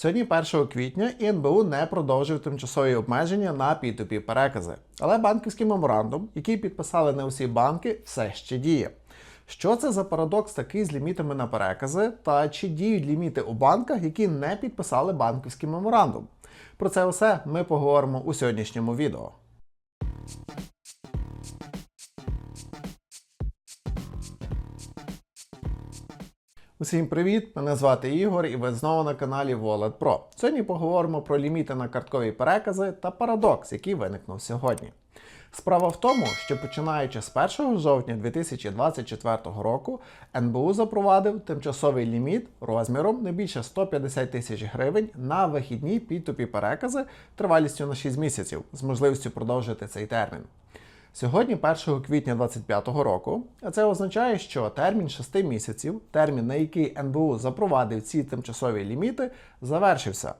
Сьогодні 1 квітня і НБУ не продовжив тимчасові обмеження на P2P перекази. Але банківський меморандум, який підписали не усі банки, все ще діє. Що це за парадокс такий з лімітами на перекази, та чи діють ліміти у банках, які не підписали банківський меморандум? Про це все ми поговоримо у сьогоднішньому відео. Усім привіт! Мене звати Ігор і ви знову на каналі Wallet Pro. Сьогодні поговоримо про ліміти на карткові перекази та парадокс, який виникнув сьогодні. Справа в тому, що починаючи з 1 жовтня 2024 року НБУ запровадив тимчасовий ліміт розміром не більше 150 тисяч гривень на вихідні P2P перекази тривалістю на 6 місяців з можливістю продовжити цей термін. Сьогодні 1 квітня 2025 року, а це означає, що термін 6 місяців, термін на який НБУ запровадив ці тимчасові ліміти, завершився.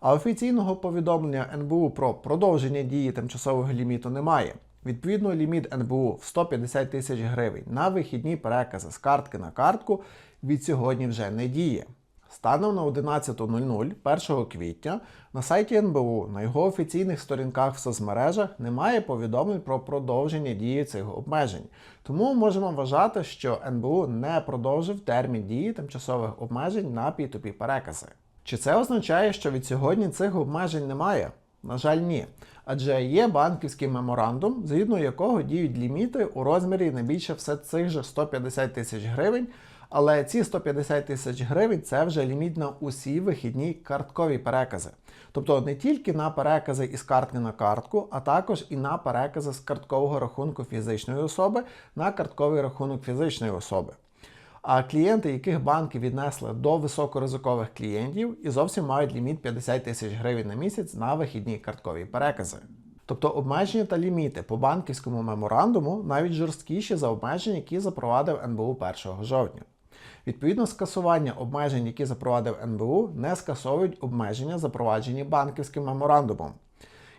А офіційного повідомлення НБУ про продовження дії тимчасового ліміту немає. Відповідно, ліміт НБУ в 150 тисяч гривень на вихідні перекази з картки на картку від сьогодні вже не діє. Станом на 11.00 1 квітня на сайті НБУ на його офіційних сторінках в соцмережах немає повідомлень про продовження дії цих обмежень. Тому можемо вважати, що НБУ не продовжив термін дії тимчасових обмежень на P2P перекази. Чи це означає, що від сьогодні цих обмежень немає? На жаль, ні. Адже є банківський меморандум, згідно якого діють ліміти у розмірі не більше все цих же 150 тисяч гривень. Але ці 150 тисяч гривень це вже ліміт на усі вихідні карткові перекази. Тобто не тільки на перекази із картки на картку, а також і на перекази з карткового рахунку фізичної особи на картковий рахунок фізичної особи. А клієнти, яких банки віднесли до високоризикових клієнтів, і зовсім мають ліміт 50 тисяч гривень на місяць на вихідні карткові перекази. Тобто обмеження та ліміти по банківському меморандуму навіть жорсткіші за обмеження, які запровадив НБУ 1 жовтня. Відповідно, скасування обмежень, які запровадив НБУ, не скасовують обмеження, запроваджені банківським меморандумом.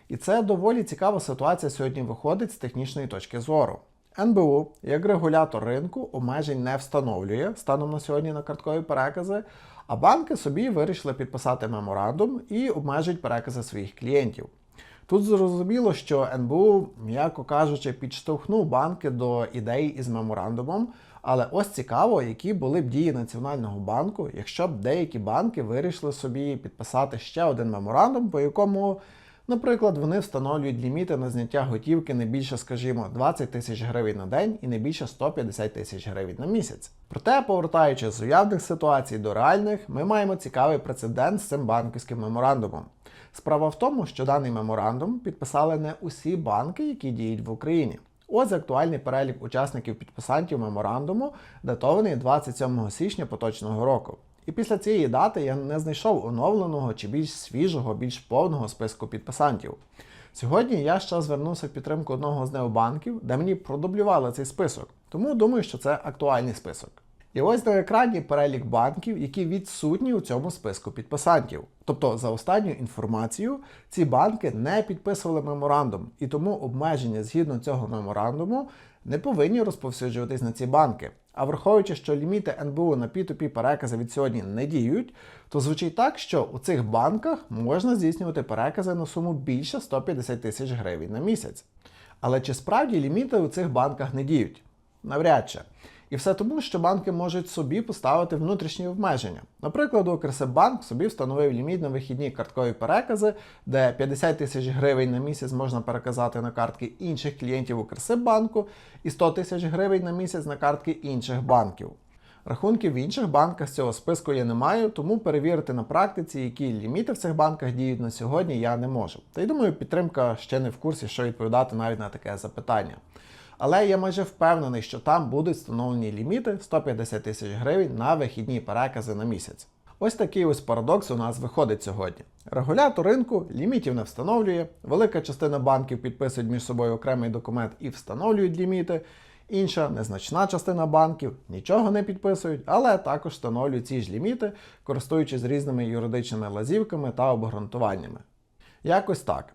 І це доволі цікава ситуація сьогодні виходить з технічної точки зору. НБУ, як регулятор ринку, обмежень не встановлює станом на сьогодні на карткові перекази, а банки собі вирішили підписати меморандум і обмежують перекази своїх клієнтів. Тут зрозуміло, що НБУ, м'яко кажучи, підштовхнув банки до ідеї із меморандумом. Але ось цікаво, які були б дії Національного банку, якщо б деякі банки вирішили собі підписати ще один меморандум, по якому, наприклад, вони встановлюють ліміти на зняття готівки не більше, скажімо, 20 тисяч гривень на день і не більше 150 тисяч гривень на місяць. Проте, повертаючись з уявних ситуацій до реальних, ми маємо цікавий прецедент з цим банківським меморандумом. Справа в тому, що даний меморандум підписали не усі банки, які діють в Україні. Ось актуальний перелік учасників підписантів меморандуму, датований 27 січня поточного року. І після цієї дати я не знайшов оновленого чи більш свіжого, більш повного списку підписантів. Сьогодні я ще звернувся в підтримку одного з необанків, де мені продублювали цей список, тому думаю, що це актуальний список. І ось на екрані перелік банків, які відсутні у цьому списку підписантів. Тобто, за останню інформацією, ці банки не підписували меморандум, і тому обмеження згідно цього меморандуму не повинні розповсюджуватись на ці банки. А враховуючи, що ліміти НБУ на P2P перекази від сьогодні не діють, то звучить так, що у цих банках можна здійснювати перекази на суму більше 150 тисяч гривень на місяць. Але чи справді ліміти у цих банках не діють? Навряд чи. І все тому, що банки можуть собі поставити внутрішні обмеження. Наприклад, Укрсибанк собі встановив ліміт на вихідні карткові перекази, де 50 тисяч гривень на місяць можна переказати на картки інших клієнтів Укрсибанку і 100 тисяч гривень на місяць на картки інших банків. Рахунків в інших банках з цього списку я не маю, тому перевірити на практиці, які ліміти в цих банках діють на сьогодні, я не можу. Та й думаю, підтримка ще не в курсі, що відповідати навіть на таке запитання. Але я майже впевнений, що там будуть встановлені ліміти 150 тисяч гривень на вихідні перекази на місяць. Ось такий ось парадокс у нас виходить сьогодні. Регулятор ринку лімітів не встановлює, велика частина банків підписують між собою окремий документ і встановлюють ліміти. Інша незначна частина банків нічого не підписують, але також встановлюють ці ж ліміти, користуючись різними юридичними лазівками та обґрунтуваннями. Якось так.